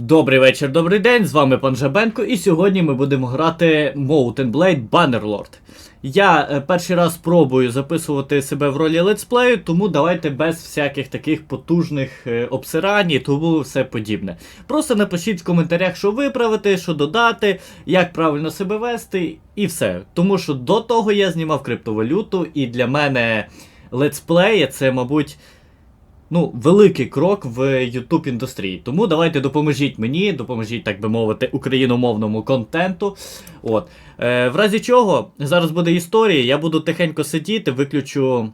Добрий вечір, добрий день, з вами пан Жабенко, і сьогодні ми будемо грати Mountain Blade Bannerlord. Я е, перший раз пробую записувати себе в ролі летсплею, тому давайте без всяких таких потужних е, обсирань і тому все подібне. Просто напишіть в коментарях, що виправити, що додати, як правильно себе вести, і все. Тому що до того я знімав криптовалюту, і для мене летсплеї це, мабуть ну, великий крок в youtube індустрії. Тому давайте допоможіть мені, допоможіть, так би мовити, україномовному контенту. От. Е, в разі чого, зараз буде історія, я буду тихенько сидіти, виключу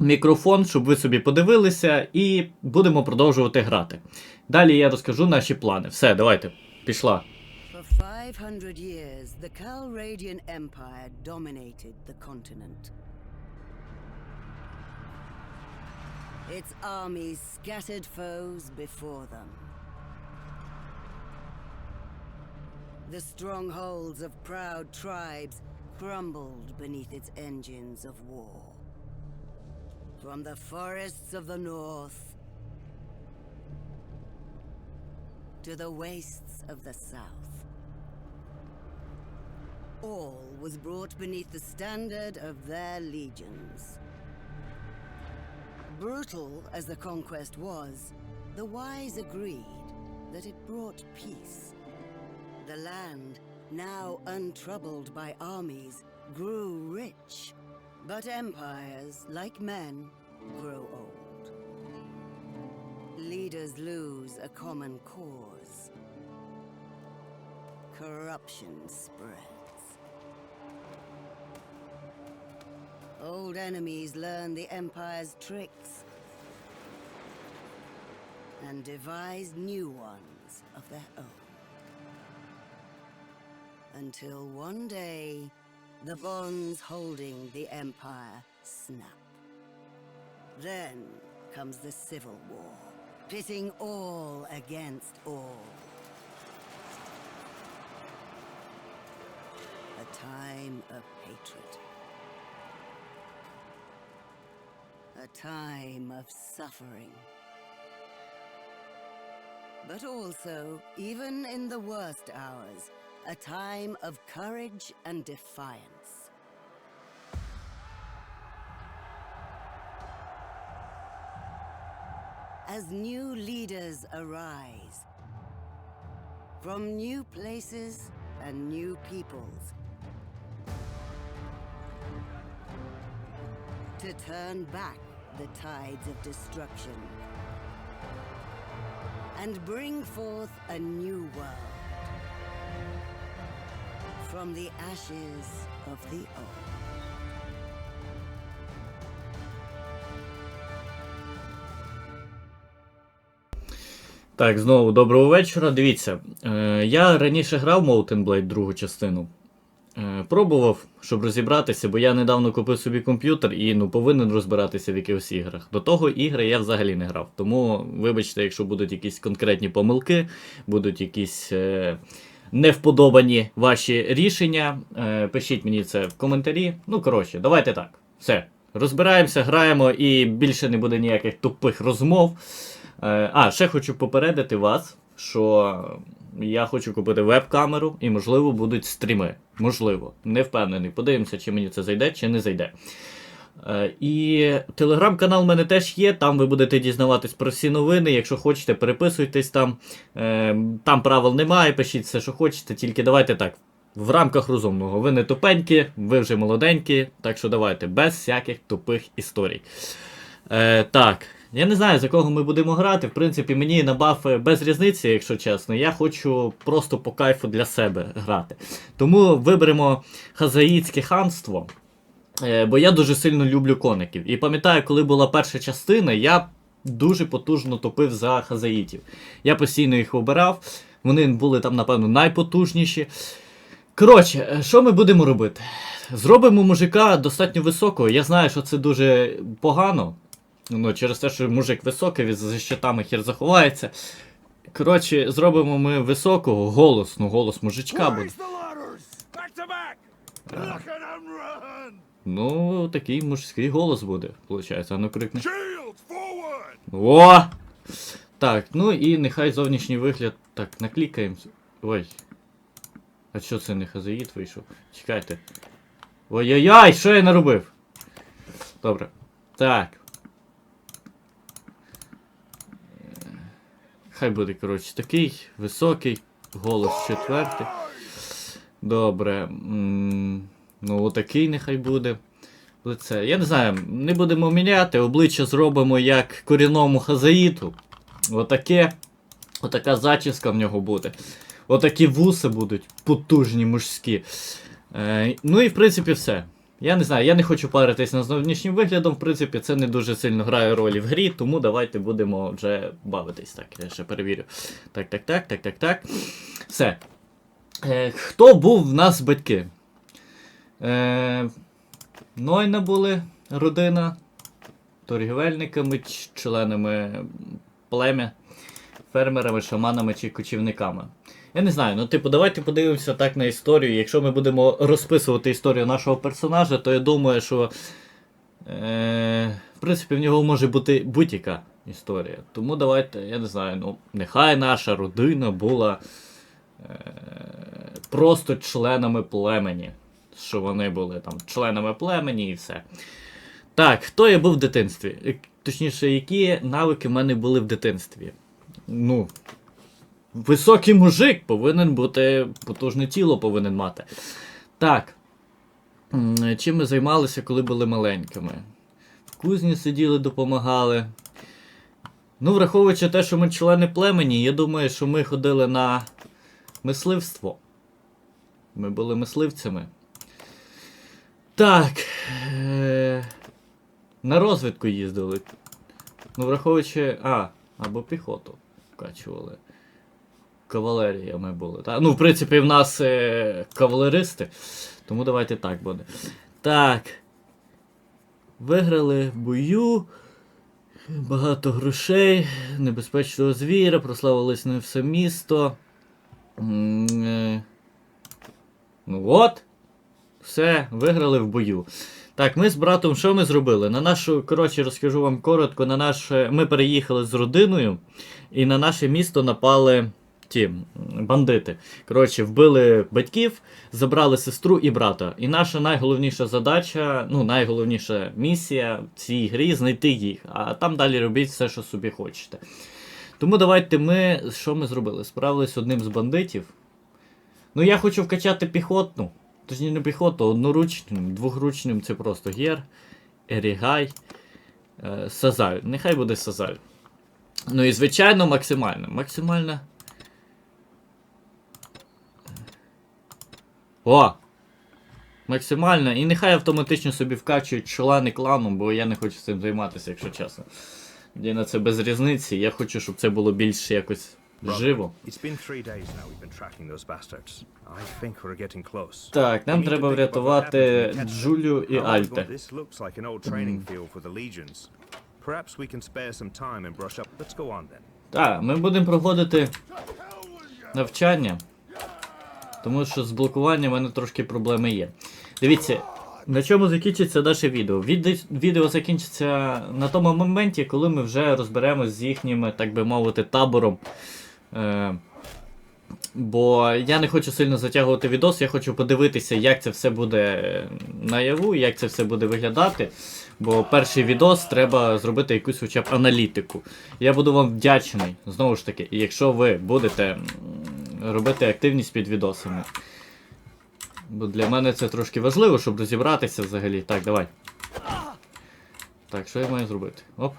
мікрофон, щоб ви собі подивилися, і будемо продовжувати грати. Далі я розкажу наші плани. Все, давайте, пішла. For 500 years, the Calradian Empire dominated the continent. Its armies scattered foes before them. The strongholds of proud tribes crumbled beneath its engines of war. From the forests of the north to the wastes of the south. All was brought beneath the standard of their legions. Brutal as the conquest was, the wise agreed that it brought peace. The land, now untroubled by armies, grew rich, but empires, like men, grow old. Leaders lose a common cause. Corruption spreads. Old enemies learn the Empire's tricks and devise new ones of their own. Until one day, the bonds holding the Empire snap. Then comes the Civil War, pitting all against all. A time of hatred. A time of suffering. But also, even in the worst hours, a time of courage and defiance. As new leaders arise, from new places and new peoples, to turn back the tides of destruction and bring forth a new world from the ashes of the old. Так, знову доброго вечора. Дивіться, е, я раніше грав Mountain Blade другу частину. Пробував, щоб розібратися, бо я недавно купив собі комп'ютер і ну, повинен розбиратися в якихось іграх. До того ігри я взагалі не грав. Тому, вибачте, якщо будуть якісь конкретні помилки, будуть якісь е, невподобані ваші рішення, е, пишіть мені це в коментарі. Ну, коротше, давайте так. Все. Розбираємося, граємо і більше не буде ніяких тупих розмов. Е, а, ще хочу попередити вас, що я хочу купити веб-камеру і, можливо, будуть стріми. Можливо, не впевнений. Подивимося, чи мені це зайде, чи не зайде. Е, і телеграм-канал в мене теж є, там ви будете дізнаватись про всі новини. Якщо хочете, переписуйтесь там. Е, Там правил немає, пишіть все, що хочете, тільки давайте так. В рамках розумного. Ви не тупенькі, ви вже молоденькі, так що давайте, без всяких тупих історій. Е, так, я не знаю, за кого ми будемо грати. В принципі, мені на бафи без різниці, якщо чесно. Я хочу просто по кайфу для себе грати. Тому виберемо Хазаїцьке ханство. Е, бо я дуже сильно люблю коників. І пам'ятаю, коли була перша частина, я дуже потужно топив за хазаїтів. Я постійно їх обирав. Вони були там, напевно, найпотужніші. Коротше, е, що ми будемо робити? Зробимо мужика достатньо високого. Я знаю, що це дуже погано. Ну, через те, що мужик високий, він за щитами хер заховається. Коротше, зробимо ми високого, голосну, голос мужичка буде. Run! Ну, такий мужський голос буде, виходить. А ну forward! О! Так, ну і нехай зовнішній вигляд. Так, наклікаємо. Ой. А що це не хазаїд вийшов? Чекайте. Ой-ой-ой, що я наробив? Добре. Так. Хай буде, коротше, такий високий, голос четвертий. Добре. Ну, отакий нехай буде. Лице. Я не знаю, не будемо міняти, обличчя зробимо як корінному хазаїту. Отаке. Отака зачіска в нього буде. Отакі вуси будуть потужні, мужські. Е, ну і в принципі все. Я не знаю, я не хочу паритись над зовнішнім виглядом, в принципі, це не дуже сильно грає ролі в грі, тому давайте будемо вже бавитись. Так, я ще перевірю. Так, так, так, так, так, так. Все. Е, хто був в нас батьки? Е, Нойна були родина торгівельниками, членами плем'я, фермерами, шаманами чи кочівниками. Я не знаю, ну типу, давайте подивимося так на історію. Якщо ми будемо розписувати історію нашого персонажа, то я думаю, що е, в принципі в нього може бути будь-яка історія. Тому давайте, я не знаю, ну, нехай наша родина була е, просто членами племені. Що вони були там членами племені і все. Так, хто я був в дитинстві? Е, Точніше, які навики в мене були в дитинстві? Ну. Високий мужик повинен бути, потужне тіло повинен мати. Так. Чим ми займалися, коли були маленькими? В кузні сиділи, допомагали. Ну, враховуючи те, що ми члени племені, я думаю, що ми ходили на мисливство. Ми були мисливцями. Так. Е- на розвідку їздили. Ну, враховуючи. А, або піхоту вкачували. Кавалерія ми були. Та? Ну, в принципі, в нас е- кавалеристи. Тому давайте так буде. Так. Виграли в бою. Багато грошей, небезпечного звіра, прославились на все місто. Е, Ну от. Все, виграли в бою. Так, ми з братом що ми зробили? На нашу, коротше, розкажу вам коротко, на наше. Ми переїхали з родиною, і на наше місто напали ті бандити. Коротше, вбили батьків, забрали сестру і брата. І наша найголовніша задача, ну, найголовніша місія в цій грі знайти їх. А там далі робіть все, що собі хочете. Тому давайте ми. Що ми зробили? Справились з одним з бандитів. Ну, я хочу вкачати піхотну. Точніше не піхоту, одноручним, двохручним це просто гєр, Ерігай, е, Сазаль. Нехай буде Сазаль. Ну і звичайно максимально. Максимально. О! Максимально. І нехай автоматично собі вкачують члени клану, бо я не хочу цим займатися, якщо чесно. Мені на це без різниці. Я хочу, щоб це було більш якось живо. Так, нам треба врятувати. Джулію і Альте. Так, ми будемо проводити навчання. Тому що з блокуванням в мене трошки проблеми є. Дивіться, на чому закінчиться наше відео. Відео закінчиться на тому моменті, коли ми вже розберемось з їхнім, так би мовити, табором. Е, бо я не хочу сильно затягувати відос, я хочу подивитися, як це все буде наяву, як це все буде виглядати. Бо перший відос треба зробити якусь хоча б аналітику. Я буду вам вдячний, знову ж таки, якщо ви будете робити активність під відосами. Бо для мене це трошки важливо, щоб розібратися взагалі. Так, давай. Так, що я маю зробити? Оп.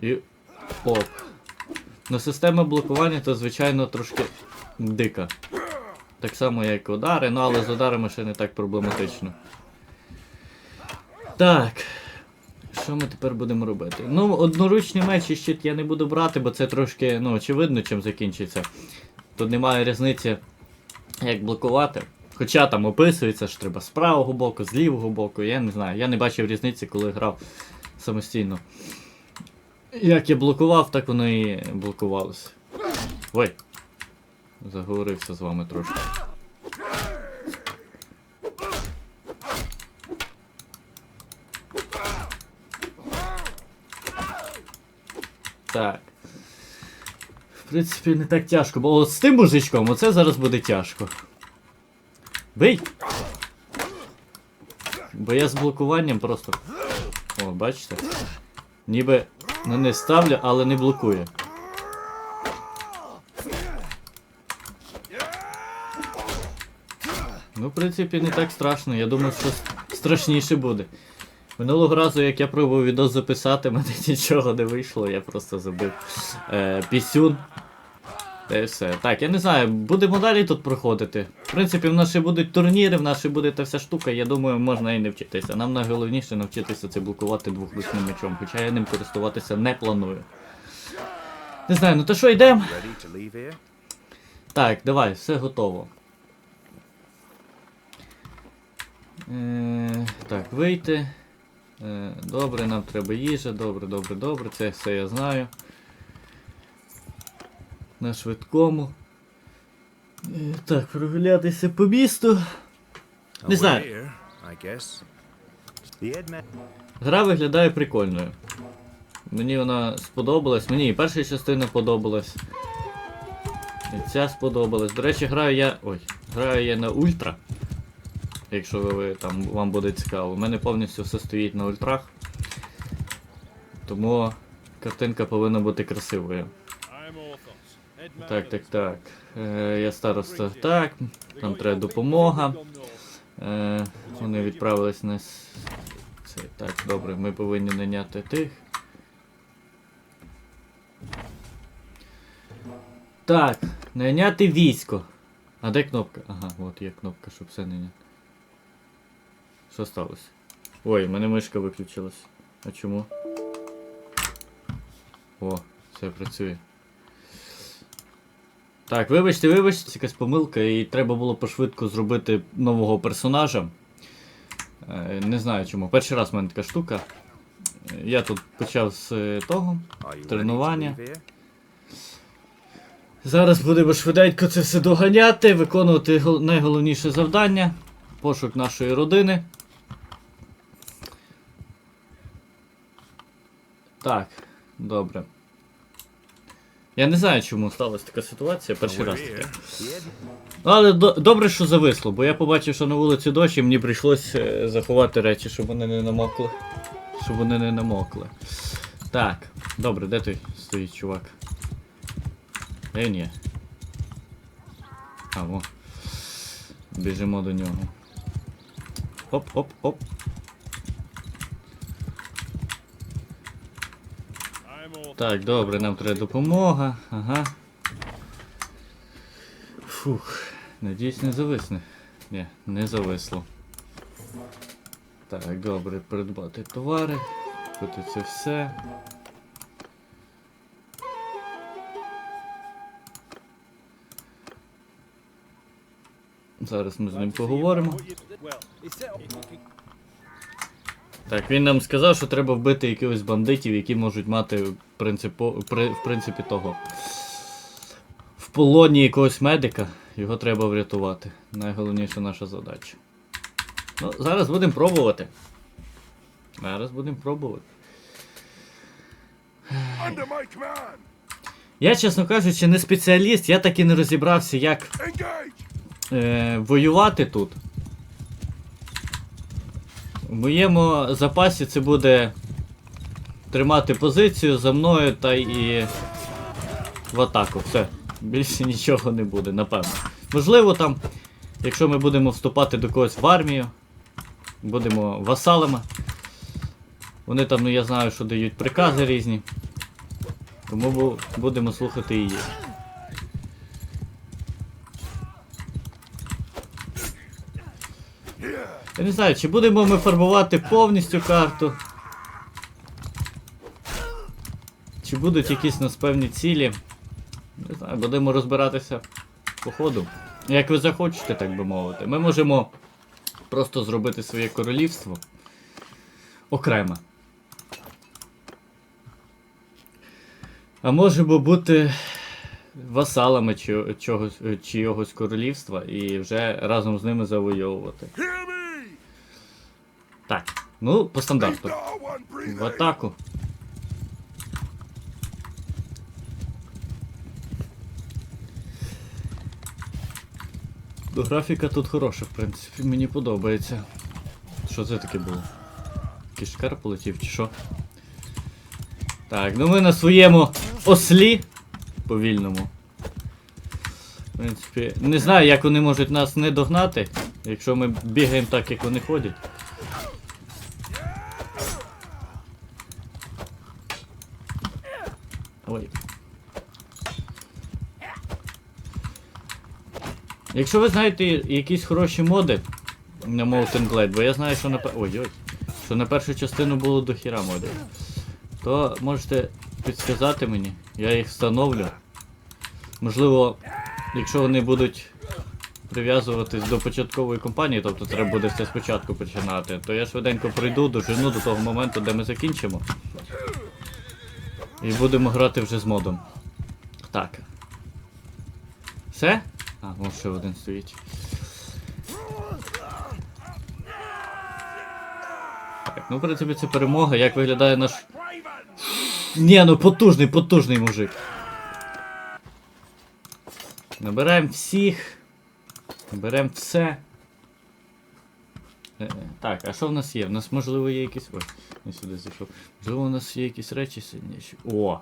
І. Оп. Ну, система блокування то, звичайно, трошки дика. Так само, як удари, ну але з ударами ще не так проблематично. Так. Що ми тепер будемо робити? Ну, одноручний меч і щит я не буду брати, бо це трошки, ну, очевидно, чим закінчиться. Тут немає різниці, як блокувати. Хоча там описується, що треба з правого боку, з лівого боку, я не знаю. Я не бачив різниці, коли грав самостійно. Як я блокував, так воно і блокувалося. Ой. Заговорився з вами трошки. Так. В принципі, не так тяжко, бо от з тим мужичком оце зараз буде тяжко. Бий! Бо я з блокуванням просто. О, бачите? Ніби на не ставлю, але не блокує. Ну, в принципі, не так страшно. Я думаю, що страшніше буде. Минулого разу, як я пробував відео записати, мене нічого не вийшло, я просто забив е, пісюн. Та й все. Так, я не знаю, будемо далі тут проходити. В принципі, в нас ще будуть турніри, в нас ще буде та вся штука, я думаю, можна і не вчитися. Нам найголовніше навчитися це блокувати двохручним мечом, хоча я ним користуватися не планую. Не знаю, ну то що йдемо? Так, давай, все готово. Е, так, вийти. Е, добре, нам треба їжа, добре, добре, добре, це все я знаю. На швидкому. Е, так, прогулятися по місту. Не знаю. Гра виглядає прикольною. Мені вона сподобалась, мені і перша частина подобалась. І ця сподобалась. До речі, граю я. Ой, граю я на ультра. Якщо ви там вам буде цікаво. У мене повністю все стоїть на ультрах. Тому картинка повинна бути красивою. Так, так, так. Е, я староста. Так, нам треба допомога. Е, вони відправились на. Це, так, добре, ми повинні наняти тих. Так, найняти військо. А де кнопка? Ага, от є кнопка, щоб все найняти. Що сталося? Ой, в мене мишка виключилась. А чому? О, все працює. Так, вибачте, вибачте, це якась помилка, і треба було пошвидко зробити нового персонажа. Е, Не знаю чому. Перший раз в мене така штука. Я тут почав з е, того. Тренування. Зараз будемо швиденько це все доганяти, виконувати найголовніше завдання. Пошук нашої родини. Так, добре. Я не знаю, чому сталася така ситуація, перший раз таке. Але до, добре, що зависло, бо я побачив, що на вулиці дощ, і мені прийшлось е, заховати речі, щоб вони не намокли. Щоб вони не намокли. Так, добре, де той стоїть, чувак? Е, ні. А, во. Біжимо до нього. Оп, оп, оп. Так, добре, нам треба допомога. Ага. Фух. Надіюсь, не зависне. Ні, не зависло. Так, добре, придбати товари. Купити це все. Зараз ми з ним поговоримо. Так, він нам сказав, що треба вбити якихось бандитів, які можуть мати принципо, при, в принципі того. В полоні якогось медика. Його треба врятувати. Найголовніша наша задача. Ну, зараз будемо пробувати. Зараз будемо пробувати. Я, чесно кажучи, не спеціаліст, я так і не розібрався, як е, воювати тут. В моєму запасі це буде тримати позицію за мною та і в атаку. Все. Більше нічого не буде, напевно. Можливо, там, якщо ми будемо вступати до когось в армію, будемо васалами. Вони там, ну я знаю, що дають прикази різні. Тому будемо слухати і не знаю, чи будемо ми фарбувати повністю карту. Чи будуть якісь нас певні цілі. Не знаю, будемо розбиратися по ходу. Як ви захочете, так би мовити. Ми можемо просто зробити своє королівство окремо. А можемо бути васалами чогось, чийогось королівства і вже разом з ними завойовувати. Так, ну, по стандарту. В атаку. Графіка тут хороша, в принципі, мені подобається. Що це таке було? Кішкар полетів чи що? Так, ну ми на своєму ослі повільному. В принципі, не знаю, як вони можуть нас не догнати, якщо ми бігаємо так, як вони ходять. Якщо ви знаєте якісь хороші моди на Molten Blade, бо я знаю, що на Ой, ой, що на першу частину було до хіра модів, то можете підсказати мені, я їх встановлю. Можливо, якщо вони будуть прив'язуватись до початкової компанії, тобто треба буде все спочатку починати, то я швиденько прийду, дожину до того моменту, де ми закінчимо. І будемо грати вже з модом. Так. Все? А, вон ще один стоїть. Так, ну в принципі це перемога. Як виглядає наш. Ні, ну потужний, потужний мужик. Набираємо всіх. Наберемо все. Е, е, Так, а що в нас є? В нас можливо є якісь. Ой, не сюди зайшов. Можливо, у нас є якісь речі сильніші. О!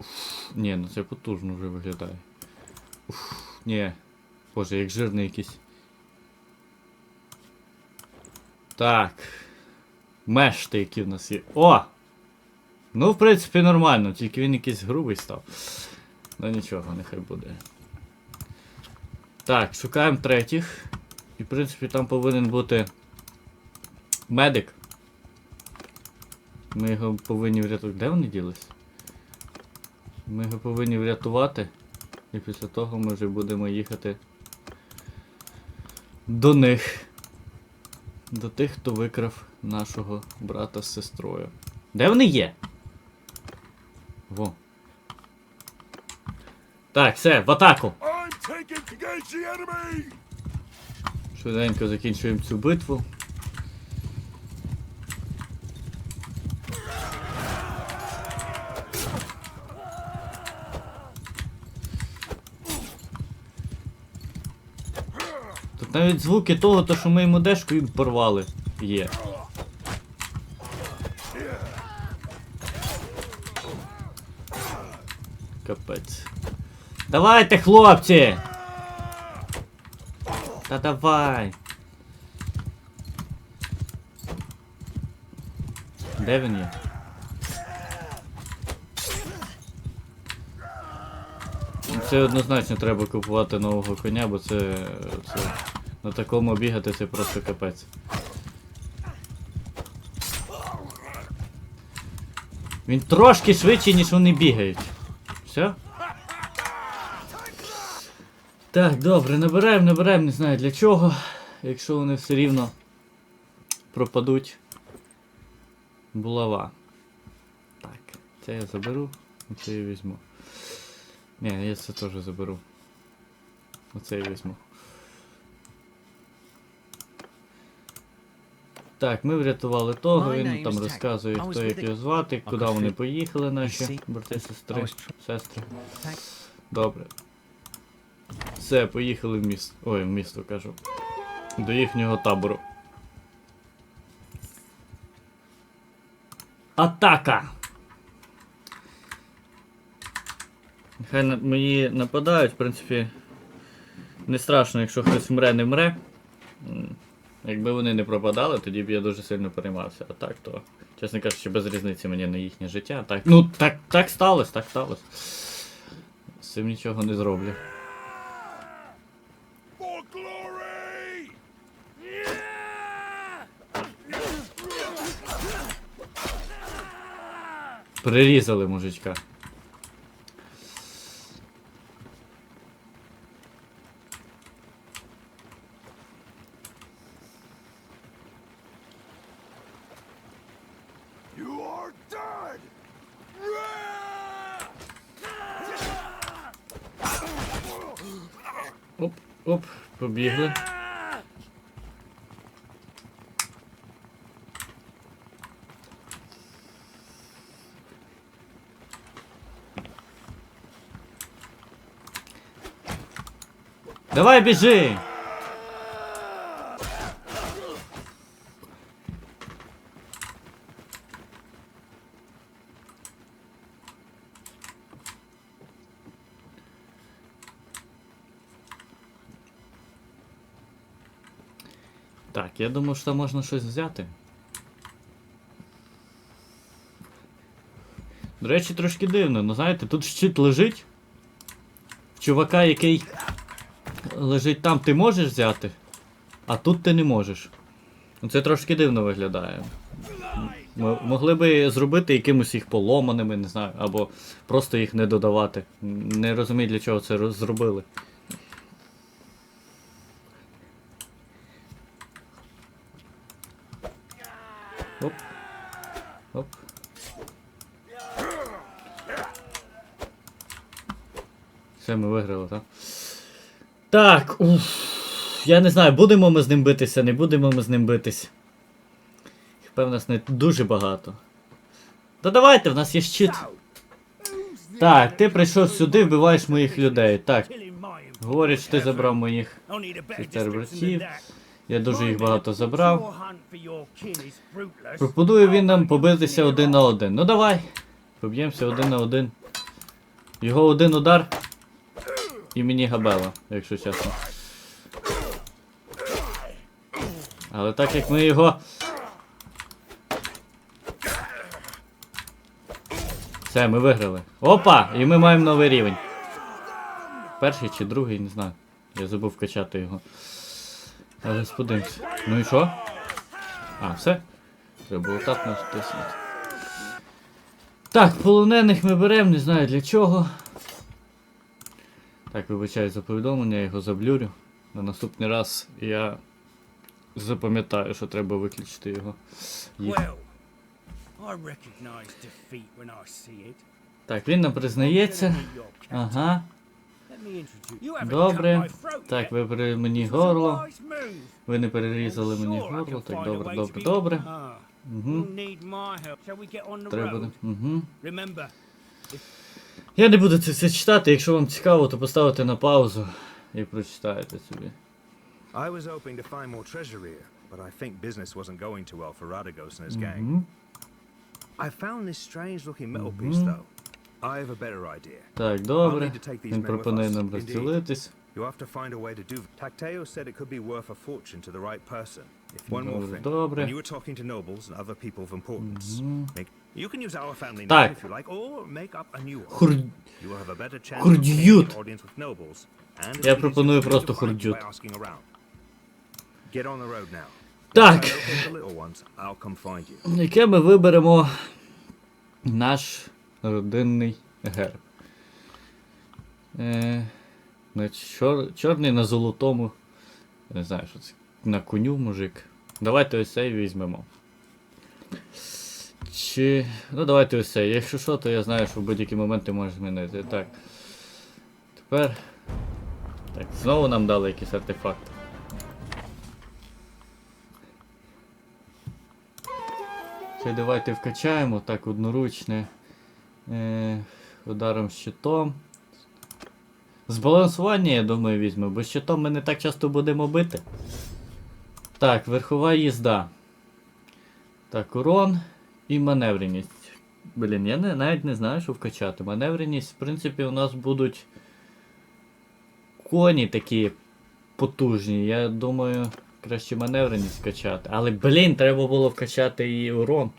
Уф, ні, ну це потужно вже виглядає. Уф, ні. Боже, як жирний якийсь. Так. Мешти, які в нас є. О! Ну, в принципі, нормально, тільки він якийсь грубий став. Ну нічого, нехай буде. Так, шукаємо третіх. І в принципі там повинен бути медик. Ми його повинні врятувати. Де вони ділись? Ми його повинні врятувати. І після того ми вже будемо їхати до них. До тих, хто викрав нашого брата з сестрою. Де вони є? Во. Так, все, в атаку! Швиденько закінчуємо цю битву. Навіть звуки того, то, що ми йому дешку їм порвали, є. Капець. Давайте, хлопці! Та давай. Де він є? Це однозначно треба купувати нового коня, бо це, це на такому бігати це просто капець. Він трошки швидший, ніж вони бігають. Все? Так, добре, набираємо, набираємо, не знаю для чого. Якщо вони все рівно пропадуть. Булава. Так, це я заберу, оце я візьму. Ні, я це теж заберу. Оце я візьму. Так, ми врятували того, він там розказує, хто як його звати, куди вони поїхали, наші брати, сестри, сестри. Добре. Все, поїхали в місто. Ой, в місто кажу. До їхнього табору. Атака! Нехай на- мені нападають, в принципі. Не страшно, якщо хтось мре, не мре. Якби вони не пропадали, тоді б я дуже сильно переймався. А так, то, чесно кажучи, без різниці мені на їхнє життя. Так, ну так, так сталося, так сталося. З цим нічого не зроблю. Прирізали мужичка. Оп, побігли. Давай біжи! Так, я думаю, що там можна щось взяти. До речі, трошки дивно, ну знаєте, тут щит лежить. Чувака, який лежить там, ти можеш взяти, а тут ти не можеш. Ну, Це трошки дивно виглядає. М- могли би зробити якимось їх поломаними, не знаю, або просто їх не додавати. Не розумію, для чого це зробили. Оп. Оп. Все, ми виграли, так? Так, уф. Я не знаю, будемо ми з ним битися, не будемо ми з ним битись. Їх, Певно, нас не дуже багато. Та давайте, в нас є щит. Так, ти прийшов сюди, вбиваєш моїх людей. Так, говорять, що ти забрав моїх. Братів. Я дуже їх багато забрав. Пропонує він нам побитися один на один. Ну давай. Поб'ємося один на один. Його один удар. І мені габела, якщо чесно. Але так як ми його. Все, ми виграли. Опа! І ми маємо новий рівень. Перший чи другий, не знаю. Я забув вкачати його. Але сподимся. Ну і що? А, все? Треба було так натиснути. Так, полонених ми беремо, не знаю для чого. Так, вибачаю за повідомлення, я його заблюрю. На наступний раз я запам'ятаю, що треба виключити його. Їх. Так, він нам признається. Ага. Добре. Так, ви при мені горло. Ви не перерізали мені горло. Так, добре, добре, добре. Угу. Треба. Угу. Remember, Я не буду це все читати. Якщо вам цікаво, то поставите на паузу і прочитаєте собі. I was hoping to find more treasure here, but I think business wasn't going too well for Radagos and his gang. Мгм. I found this strange looking metal piece though. I have a better idea. Так, добре. need to take these Він men with пропонує us. нам Indeed. розділитись. You have to find a way to do. Tacteo said it could be worth a fortune to the right person. If one more Добре, thing, добре. when you were talking to nobles and other people of importance, make, you can use our family Так. name if you like, or make up a new one. You will have a better chance of an audience with nobles. And Я пропоную просто хурдют. Get on the road now. Так. Яке ми виберемо наш родинний герб. Е, на чор... Чорний на золотому. Не знаю, що це. На коню мужик. Давайте ось цей візьмемо. Чи. Ну давайте цей. Якщо що, то я знаю, що в будь-який момент ти можеш змінити. Так. Тепер. Так, знову нам дали якийсь артефакт. Це давайте вкачаємо так одноручне е, ударом щитом. Збалансування, я думаю, візьмемо, бо щитом ми не так часто будемо бити. Так, верхова їзда. Так, урон і маневреність. Блін, я не, навіть не знаю, що вкачати. Маневреність, в принципі, у нас будуть коні такі потужні. Я думаю, краще маневреність вкачати. Але, блін, треба було вкачати і урон.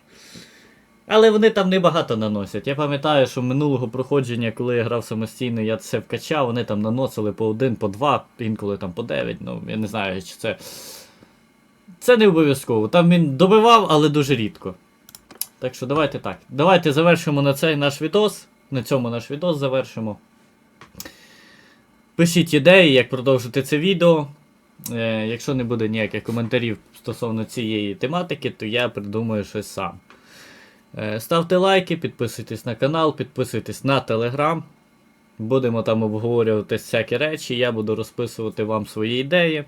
Але вони там небагато наносять. Я пам'ятаю, що минулого проходження, коли я грав самостійно, я це вкачав, вони там наносили по один, по два, інколи там по 9. Ну, я не знаю, чи це. Це не обов'язково. Там він добивав, але дуже рідко. Так що давайте так. Давайте завершимо на цей наш відос. На цьому наш відос завершимо. Пишіть ідеї, як продовжити це відео. Е, якщо не буде ніяких коментарів стосовно цієї тематики, то я придумаю щось сам. Е, ставте лайки, підписуйтесь на канал, підписуйтесь на телеграм. Будемо там обговорювати всякі речі, я буду розписувати вам свої ідеї.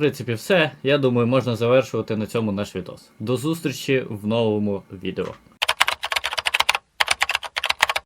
Принципі, все. Я думаю, можна завершувати на цьому наш відос. До зустрічі в новому відео.